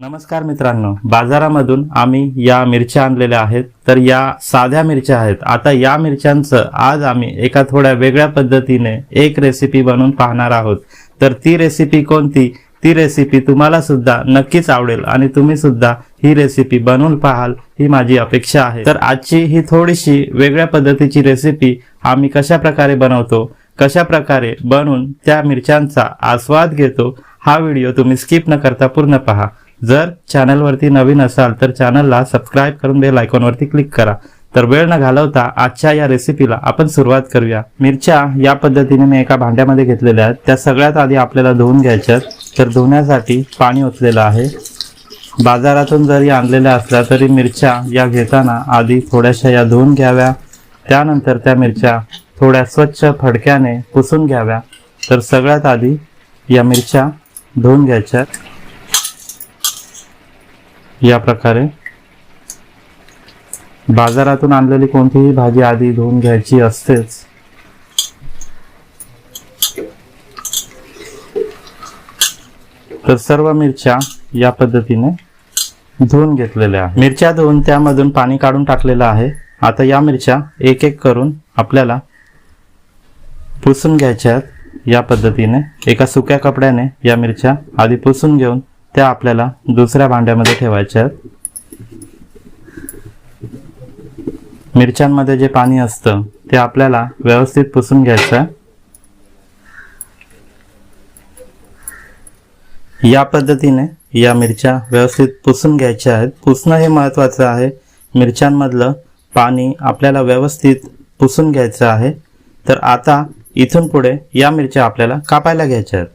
नमस्कार मित्रांनो. बाजारामधून आम्ही या मिरच्या आणलेल्या आहेत. तर या साध्या मिरच्या आहेत. आता या मिरच्यांचं आज आम्ही एका थोड्या वेगळ्या पद्धतीने एक रेसिपी बनवून पाहणार आहोत. तर ती रेसिपी कोणती? ती रेसिपी तुम्हाला सुद्धा नक्कीच आवडेल आणि तुम्ही सुद्धा ही रेसिपी बनवून पाहाल ही माझी अपेक्षा आहे. तर आजची ही थोडीशी वेगळ्या पद्धतीची रेसिपी आम्ही कशा प्रकारे बनवतो कशा प्रकारे बनवून त्या मिरच्यांचा आस्वाद घेतो हा व्हिडिओ तुम्ही स्किप न करता पूर्ण पहा. जर चॅनलवरती नवीन असाल तर चॅनलला सबस्क्राईब करून बेल आयकॉनवरती क्लिक करा. तर वेळ न घालवता आजच्या या रेसिपीला आपण सुरुवात करूया. मिरच्या या पद्धतीने मी एका भांड्यामध्ये घेतलेल्या आहेत. त्या सगळ्यात आधी आपल्याला धुवून घ्यायच्यात. तर धुण्यासाठी पाणी ओतलेलं आहे. बाजारातून जरी आणलेल्या असल्या तरी मिरच्या या घेताना आधी थोड्याशा या धुवून घ्याव्या. त्यानंतर त्या मिरच्या थोड्या स्वच्छ फडक्याने पुसून घ्याव्या. तर सगळ्यात आधी या मिरच्या धुवून घ्यायच्यात. या प्रकारे. बाजारातून आणलेली कोणतीही भाजी आधी धुवून घ्यायची असतेच. तर सर्व मिरच्या या पद्धतीने धुवून घेतलेल्या. मिरच्या धुवून त्यामधून पाणी काढून टाकलेलं आहे. आता या मिरच्या एक एक करून आपल्याला पुसून घ्यायच्या आहेत या पद्धतीने. एका सुक्या कपड्याने या मिरच्या आधी पुसून घेऊन त्या आपल्याला दुसऱ्या भांड्यामध्ये ठेवायच्या आहेत. मिरच्यांमध्ये जे पाणी असतं ते आपल्याला व्यवस्थित पुसून घ्यायचं आहे. या पद्धतीने या मिरच्या व्यवस्थित पुसून घ्यायच्या आहेत. पुसणं हे महत्त्वाचं आहे. मिरच्यांमधलं पाणी आपल्याला व्यवस्थित पुसून घ्यायचं आहे. तर आता इथून पुढे या मिरच्या आपल्याला कापायला घ्यायच्या आहेत.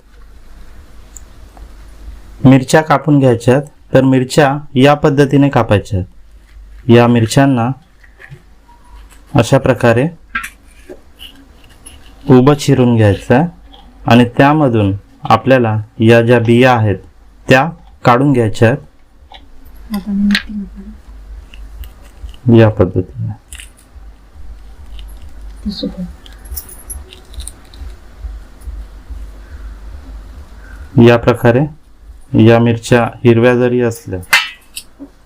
मिरच्या कापून घ्यायच्या आहेत तर मिरच्या या पद्धतीने कापायच्या आहेत या मिरच्यांना अशा प्रकारे उभं चिरून घ्यायचं आहे आणि त्यामधून आपल्याला या ज्या बिया आहेत त्या काढून घ्यायच्या आहेत या पद्धतीने. या प्रकारे या मिरच्या हिरव्या जरी असल्या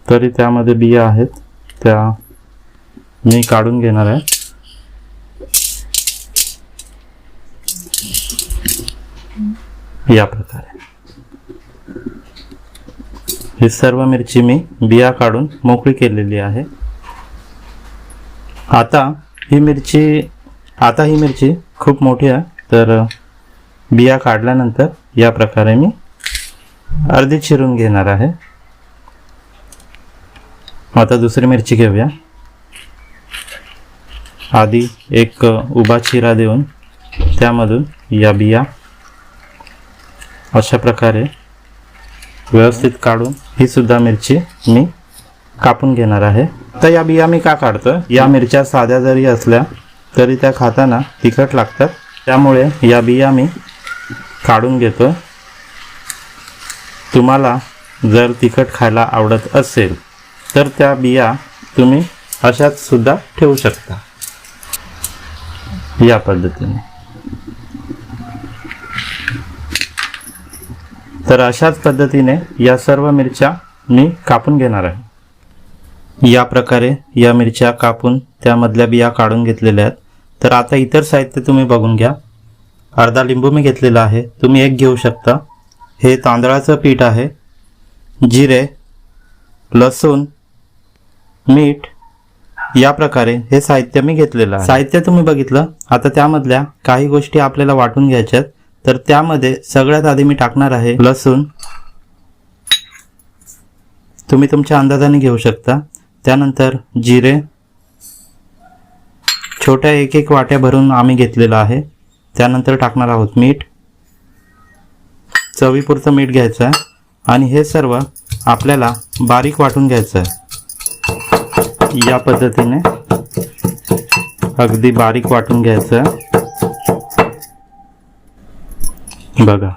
तरी त्यामध्ये बिया आहेत. त्या मी काढून घेणार आहे. या प्रकारे. ही सर्व मिरची मी बिया काढून मोकळी केलेली आहे. आता ही मिरची आता ही मिरची खूप मोठी आहे. तर बिया काढल्यानंतर या प्रकारे मी अर्धी चिरून घेणार आहे. आता दुसरी मिरची घेऊया. आधी एक उभा चिरा देऊन त्यामधून या बिया अशा प्रकारे व्यवस्थित काढून ही सुद्धा मिरची मी कापून घेणार आहे. तर या बिया मी का काढतो या मिरच्या साध्या जरी असल्या तरी त्या खाताना तिखट लागतात. त्यामुळे या बिया मी काढून घेतो तुम्हाला जर तिखट खायला आवडत असेल तर त्या बिया तुम्ही अशाच सुद्धा ठेवू शकता. या पद्धतीने. तर अशाच पद्धतीने या सर्व मिरच्या मी कापून घेणार आहे. या प्रकारे या मिरच्या कापून त्यामधल्या बिया काढून घेतलेल्या आहेत. तर आता इतर साहित्य तुम्ही बघून घ्या. अर्धा लिंबू मी घेतलेला आहे. तुम्ही एक घेऊ शकता. हे तांदळाचं पीठ आहे. जिरे लसूण मीठ या प्रकारे हे साहित्य मी घेतलेलं आहे. साहित्य तुम्ही बघितलं? आता त्यामधल्या काही गोष्टी आपल्याला वाटून घ्यायच्यात तर त्यामध्ये सगळ्यात आधी मी टाकणार आहे लसूण. तुम्ही तुमच्या अंदाजाने घेऊ शकता. त्यानंतर जिरे. छोट्या एक एक वाट्या भरून आम्ही घेतलेलं आहे. त्यानंतर टाकणार आहोत मीठ. चवीपुरतं मीठ घ्यायचं आहे. आणि हे सर्व आपल्याला बारीक वाटून घ्यायचं आहे. या पद्धतीने अगदी बारीक वाटून घ्यायचं आहे. बघा.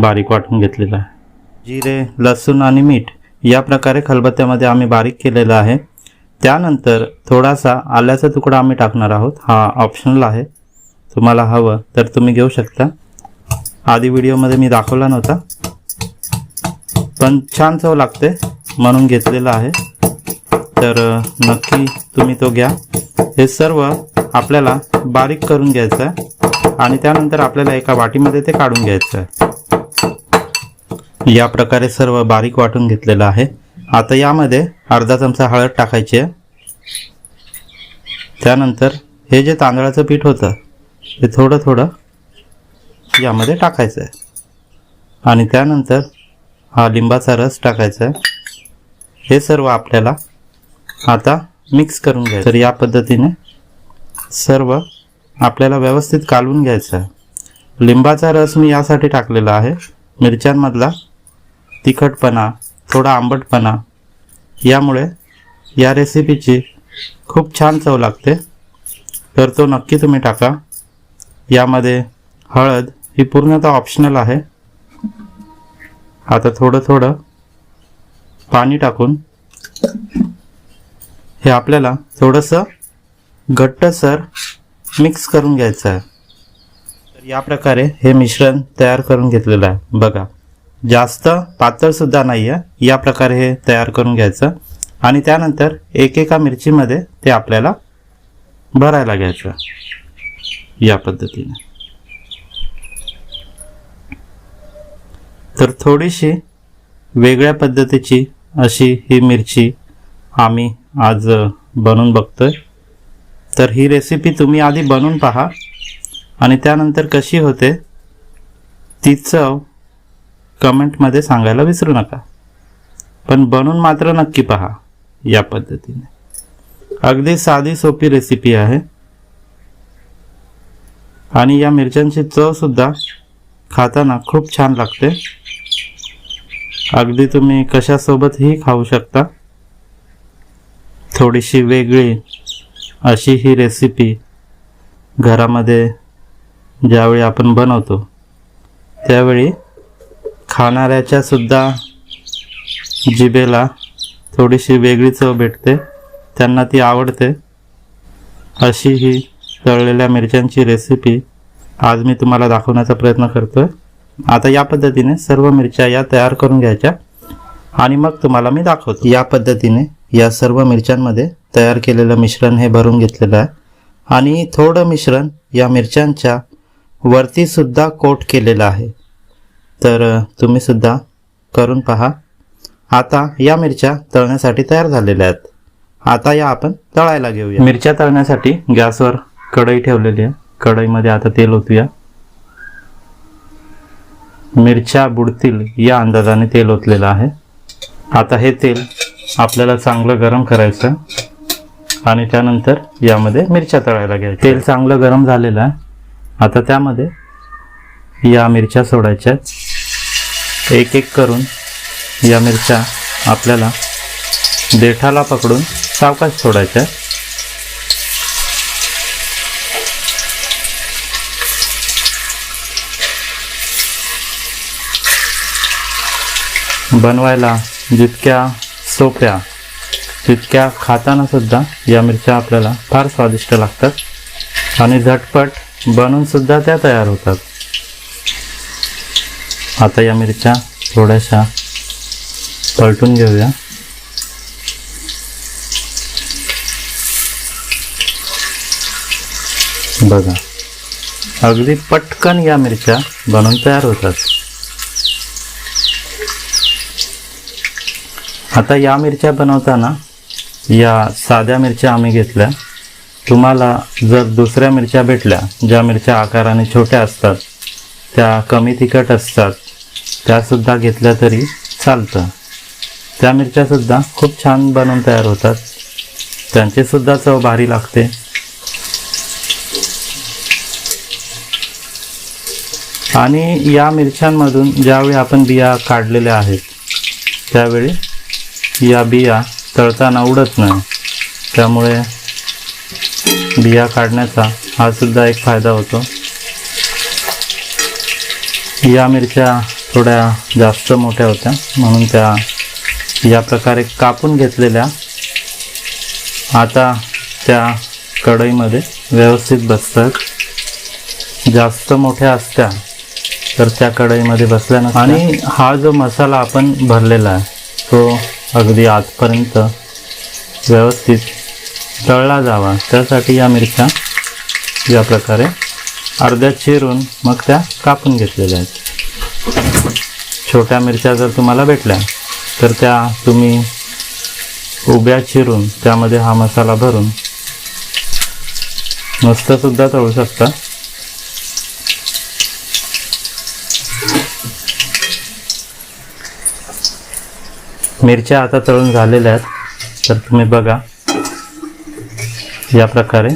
बारीक वाटून घेतलेलं आहे. जिरे लसूण आणि मीठ या प्रकारे खलबत्त्यामध्ये आम्ही बारीक केलेलं आहे. त्यानंतर थोडासा आल्याचा तुकडा आम्ही टाकणार आहोत. हा ऑप्शनल आहे. तुम्हाला हवं तर तुम्ही घेऊ शकता. आधी व्हिडिओमध्ये मी दाखवला नव्हता. पण छान चव लागते म्हणून घेतलेला आहे. तर नक्की तुम्ही तो घ्या. हे सर्व आपल्याला बारीक करून घ्यायचं आहे. आणि त्यानंतर आपल्याला एका वाटीमध्ये ते काढून घ्यायचं आहे. या प्रकारे सर्व बारीक वाटून घेतलेलं आहे. आता यामध्ये अर्धा चमचा हळद टाकायची आहे. त्यानंतर हे जे तांदळाचं पीठ होतं ते थोडं थोडं यामध्ये टाकायचं आहे. आणि त्यानंतर हा लिंबाचा रस टाकायचा आहे. हे सर्व आपल्याला आता मिक्स करून घ्यायचं तर या पद्धतीने सर्व आपल्याला व्यवस्थित कालवून घ्यायचं आहे. लिंबाचा रस मी यासाठी टाकलेला आहे. मिरच्यांमधला तिखटपणा थोडा आंबटपणा. यामुळे या रेसिपीची खूप छान चव लागते. तर तो नक्की तुम्ही टाका. यामध्ये हळद ही पूर्णतः ऑप्शनल आहे. आता थोडं थोडं पाणी टाकून हे आपल्याला थोडंसं घट्टसर मिक्स करून घ्यायचं आहे. तर या प्रकारे हे मिश्रण तयार करून घेतलेलं आहे. बघा. जास्त पातळ सुद्धा नाही आहे या प्रकारे हे तयार करून घ्यायचं. आणि त्यानंतर एकेका मिरचीमध्ये ते आपल्याला भरायला घ्यायचं. या पद्धतीने. तर थोडीशी वेगळ्या पद्धतीची अशी ही मिरची आम्ही आज बनवून बघतोय. तर ही रेसिपी तुम्ही आधी बनवून पहा. आणि त्यानंतर कशी होते ती चव कमेंटमध्ये सांगायला विसरू नका. पण बनवून मात्र नक्की पहा या पद्धतीने. अगदी साधी सोपी रेसिपी आहे. आणि या मिरच्यांची चव सुद्धा खाताना खूप छान लागते. अगदी तुम्ही कशासोबतही खाऊ शकता. थोडीशी वेगळी अशी ही रेसिपी घरामध्ये ज्यावेळी आपण बनवतो त्यावेळी खाणाऱ्याच्या सुद्धा जिभेला थोडीशी वेगळी चव भेटते. त्यांना ती आवडते. अशी ही तळलेल्या मिरच्यांची रेसिपी आज मी तुम्हाला दाखवण्याचा प्रयत्न करतोय. आता या पद्धतीने सर्व मिरच्या या तयार करून घ्यायच्या. आणि मग तुम्हाला मी दाखवतो. या पद्धतीने या सर्व मिरच्यांमध्ये तयार केलेलं मिश्रण हे भरून घेतलेलं आहे. आणि थोडं मिश्रण या मिरच्यांच्या वरतीसुद्धा कोट केलेलं आहे. तर तुम्ही सुद्धा करून पहा. आता या मिरच्या तळण्यासाठी तयार झालेल्या आहेत. आता या आपण तळायला घेऊया. मिरच्या तळण्यासाठी गॅसवर कढई ठेवलेली आहे. कढईमध्ये आता तेल ओतूया. मिरच्या बुडतील या अंदाजाने तेल ओतलेलं आहे. आता हे तेल आपल्याला चांगलं गरम करायचं आणि त्यानंतर यामध्ये मिरच्या तळायला घ्यायच्या तेल चांगलं गरम झालेलं आहे. आता त्यामध्ये या मिरच्या सोडायच्या एक एक करून या मिरच्या आपल्याला देठाला पकडून सावकाश सोडायच्या. बनवायला जितक्या सोप्या तितक्या खाताना सुद्धा या मिरच्या आपल्याला फार स्वादिष्ट लागतात आणि झटपट बनून सुद्धा त्या तयार होतात. आता या मिरच्या थोड्याशा पलटून घेऊया. बघा. अगदी पटकन या मिरच्या बनवून तयार होतात. आता या मिरच्या बनवताना या साध्या मिरच्या आम्ही घेतल्या. तुम्हाला जर दुसऱ्या मिरच्या भेटल्या ज्या मिरच्या आकाराने छोट्या असतात त्या कमी तिखट असतात त्यासुद्धा घेतल्या तरी चालतं. त्या मिरच्यासुद्धा खूप छान बनवून तयार होतात. त्यांचीसुद्धा चव भारी लागते. आणि या मिरच्यांमधून ज्यावेळी आपण बिया काढलेल्या आहेत त्यावेळी या बिया तळताना उडत नाही. त्यामुळे बिया काढण्याचा हा सुद्धा एक फायदा होतो. या मिरच्या थोड्या जास्त मोठ्या होत्या. म्हणून त्या या प्रकारे कापून घेतलेल्या आता त्या कढईमध्ये व्यवस्थित बसतात. जास्त मोठ्या असत्या तर त्या कढईमध्ये बसल्यानं आणि हा जो मसाला आपण भरलेला आहे तो अगदी आजपर्यंत व्यवस्थित तळला जावा. त्यासाठी या मिरच्या या प्रकारे अर्ध्या चिरून मग त्या कापून घेतलेल्या आहेत. छोट्या मिरच्या जर तुम्हाला भेटल्या तर त्या तुम्ही उभ्या चिरून त्यामध्ये हा मसाला भरून मस्तसुद्धा सुद्धा तळू शकता. मिरच्या आता तळून झालेल्या आहेत तर तुम्ही बघा. या प्रकारे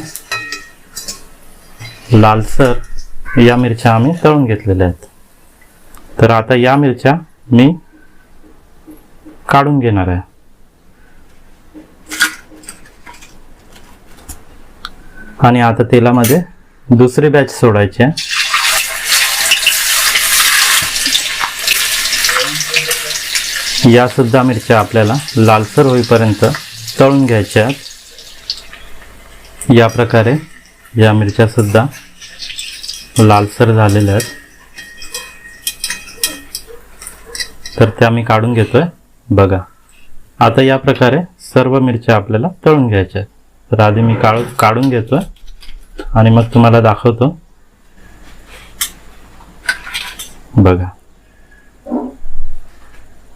लालसर या मिरच्या आम्ही तळून घेतलेल्या आहेत. तर आता या मिरच्या मी काढून घेणार आहे. आणि आता तेलामध्ये दुसरी बॅच सोडायची आहे. या सुद्धा मिरच्या आपल्याला लालसर होईपर्यंत तळून घ्यायच्या आहेत. या प्रकारे या मिरच्या सुद्धा लालसर झालेल्या आहेत. तर त्या मी काढून घेतोय. बघा. आता या प्रकारे सर्व मिरच्या आपल्याला तळून घ्यायच्या आहेत. तर आधी मी काढ काढून घेतोय. आणि मग तुम्हाला दाखवतो. बघा.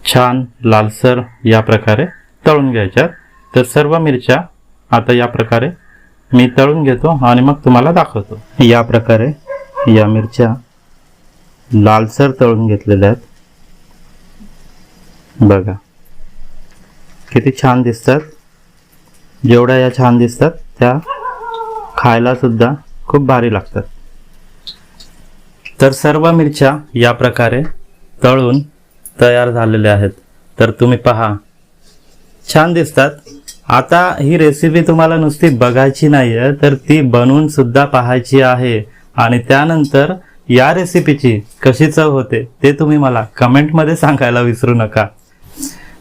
छान लालसर या प्रकारे तळून घ्यायच्या तर सर्व मिरच्या आता या प्रकारे मी तळून घेतो आणि मग तुम्हाला दाखवतो. या प्रकारे या मिरच्या लालसर तळून घेतलेल्या आहेत. बघा. किती छान दिसतात. जेवढ्या या छान दिसतात त्या खायला सुद्धा खूप भारी लागतात. तर सर्व मिरच्या या प्रकारे तळून तयार झालेल्या आहेत. तर तुम्ही पहा. छान दिसतात. आता ही रेसिपी तुम्हाला नुसती बघायची नाही आहे तर ती बनवून सुद्धा पाहायची आहे. आणि त्यानंतर या रेसिपीची कशी चव होते ते तुम्ही मला कमेंटमध्ये सांगायला विसरू नका.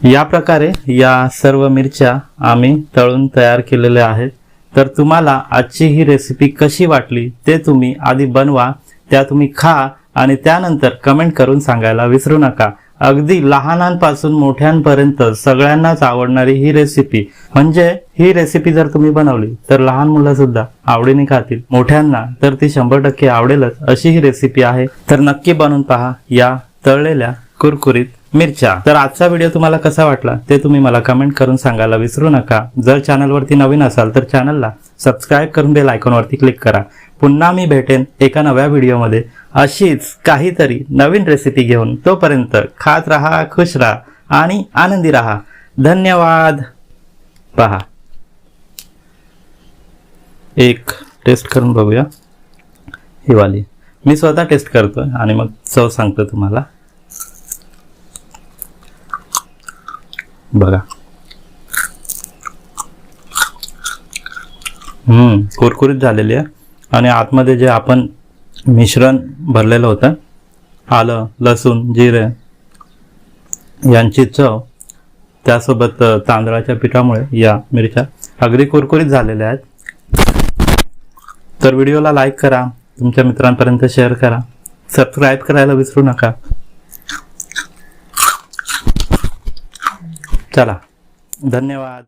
या प्रकारे या सर्व मिरच्या आम्ही तळून तयार केलेल्या आहेत. तर तुम्हाला आजची ही रेसिपी कशी वाटली ते तुम्ही आधी बनवा त्या तुम्ही खा आणि त्यानंतर कमेंट करून सांगायला विसरू नका. अगदी लहानांपासून मोठ्यांपर्यंत सगळ्यांनाच आवडणारी ही रेसिपी म्हणजे ही रेसिपी जर तुम्ही बनवली तर लहान मुलं सुद्धा आवडीने खातील. मोठ्यांना तर ती शंभर टक्के आवडेलच अशी ही रेसिपी आहे. तर नक्की बनवून पहा या तळलेल्या कुरकुरीत मिरच्या. तर आजचा व्हिडिओ तुम्हाला कसा वाटला ते तुम्ही मला कमेंट करून सांगायला विसरू नका. जर चॅनलवरती नवीन असाल तर चॅनलला सबस्क्राईब करून बेल आयकॉनवरती क्लिक करा. पुन्हा मी भेटेन एका नव्या व्हिडिओमध्ये अशीच काहीतरी नवीन रेसिपी घेऊन. तोपर्यंत खात राहा खुश राहा आणि आनंदी राहा. धन्यवाद. पहा. एक टेस्ट करून बघूया. ही वाली. मी स्वतः टेस्ट करतोय आणि मग चव सांगतो तुम्हाला. बघा. हम्म कुरकुरीत झालेली आहे. आणि आतमध्ये जे आपण मिश्रण भरलेलं होतं आलं लसूण जिरे यांची चव त्यासोबत तांदळाच्या पिठामुळे या मिरच्या अगदी कुरकुरीत झालेल्या आहेत. तर व्हिडिओला लाईक करा तुमच्या मित्रांपर्यंत शेअर करा. सबस्क्राईब करायला विसरू नका. चला धन्यवाद.